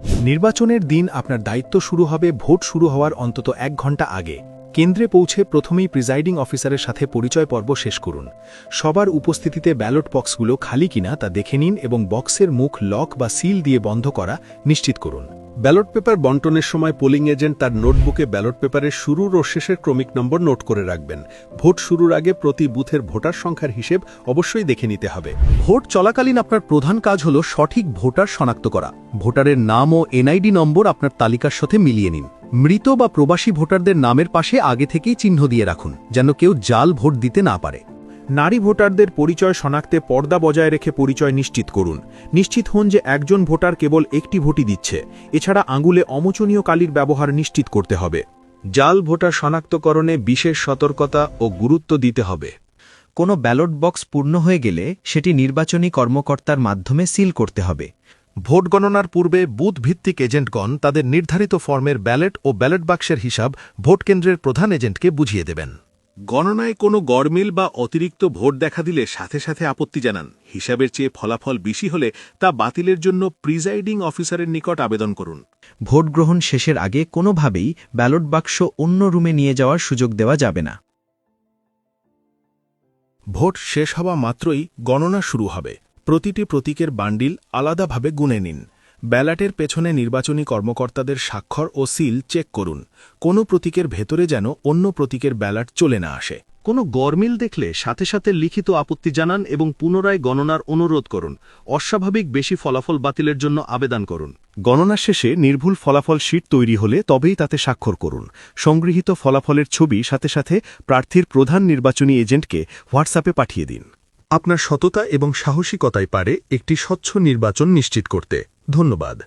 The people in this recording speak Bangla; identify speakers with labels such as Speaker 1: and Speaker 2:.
Speaker 1: নির্বাচনের দিন আপনার দায়িত্ব শুরু হবে, ভোট শুরু হওয়ার অন্তত এক ঘণ্টা আগে। কেন্দ্রে পৌঁছে প্রথমেই প্রিজাইডিং অফিসারের সাথে পরিচয় পর্ব শেষ করুন। সবার উপস্থিতিতে ব্যালট বক্সগুলো খালি কিনা তা দেখে নিন এবং বক্সের মুখ লক বা সিল দিয়ে বন্ধ করা নিশ্চিত করুন।
Speaker 2: ব্যালট পেপার বন্টনের সময় পোলিং এজেন্ট তার নোটবুকে ব্যালট পেপারের শুরুর ও শেষের ক্রমিক নম্বর নোট করে রাখবেন। ভোট শুরুর আগে প্রতি বুথের ভোটার সংখ্যার হিসেব অবশ্যই দেখে নিতে হবে।
Speaker 3: ভোট চলাকালীন আপনার প্রধান কাজ হল সঠিক ভোটার শনাক্ত করা। ভোটারের নাম ও এনআইডি নম্বর আপনার তালিকার সাথে মিলিয়ে নিন। মৃত বা প্রবাসী ভোটারদের নামের পাশে আগে থেকেই চিহ্ন দিয়ে রাখুন, যেন কেউ জাল ভোট দিতে না পারে।
Speaker 4: নারী ভোটারদের পরিচয় শনাক্তে পর্দা বজায় রেখে পরিচয় নিশ্চিত করুন। নিশ্চিত হন যে একজন ভোটার কেবল একটি ভোটই দিচ্ছে। এছাড়া আঙুলে অমোচনীয় কালির ব্যবহার নিশ্চিত করতে হবে।
Speaker 2: জাল ভোটার শনাক্তকরণে বিশেষ সতর্কতা ও গুরুত্ব দিতে হবে।
Speaker 5: কোনো ব্যালট বক্স পূর্ণ হয়ে গেলে সেটি নির্বাচনী কর্মকর্তার মাধ্যমে সিল করতে হবে।
Speaker 6: ভোট গণনার পূর্বে বুথ ভিত্তিক এজেন্টগণ তাদের নির্ধারিত ফর্মের ব্যালট ও ব্যালট বাক্সের হিসাব ভোট কেন্দ্রের প্রধান এজেন্টকে বুঝিয়ে দেবেন।
Speaker 2: গণনায় কোনো গড়মিল বা অতিরিক্ত ভোট দেখা দিলে সাথে সাথে আপত্তি জানান। হিসাবের চেয়ে ফলাফল বেশি হলে তা বাতিলের জন্য প্রিজাইডিং অফিসারের নিকট আবেদন করুন।
Speaker 5: ভোট গ্রহণ শেষের আগে কোনোভাবেই ব্যালট বাক্স অন্য রুমে নিয়ে যাওয়ার সুযোগ দেওয়া যাবে না।
Speaker 1: ভোট শেষ হওয়া মাত্রই গণনা শুরু হবে। প্রতিটি প্রতীকের বান্ডিল আলাদাভাবে গুনে নিন। ব্যালটের পেছনে নির্বাচনী কর্মকর্তাদের স্বাক্ষর ও সিল চেক করুন। কোনো প্রতীকের ভেতরে যেন অন্য প্রতীকের ব্যালট চলে না আসে।
Speaker 3: কোনো গরমিল দেখলে সাথে সাথে লিখিত আপত্তি জানান এবং পুনরায় গণনার অনুরোধ করুন। অস্বাভাবিক বেশি ফলাফল বাতিলের জন্য আবেদন করুন।
Speaker 6: গণনা শেষে নির্ভুল ফলাফল শীট তৈরি হলে তবেই তাতে স্বাক্ষর করুন। সংগৃহীত ফলাফলের ছবি সাথে সাথে প্রার্থীর প্রধান নির্বাচনী এজেন্টকে হোয়াটসঅ্যাপে পাঠিয়ে দিন।
Speaker 3: আপনার সততা এবং সাহসিকতাই পারে একটি স্বচ্ছ নির্বাচন নিশ্চিত করতে। ধন্যবাদ।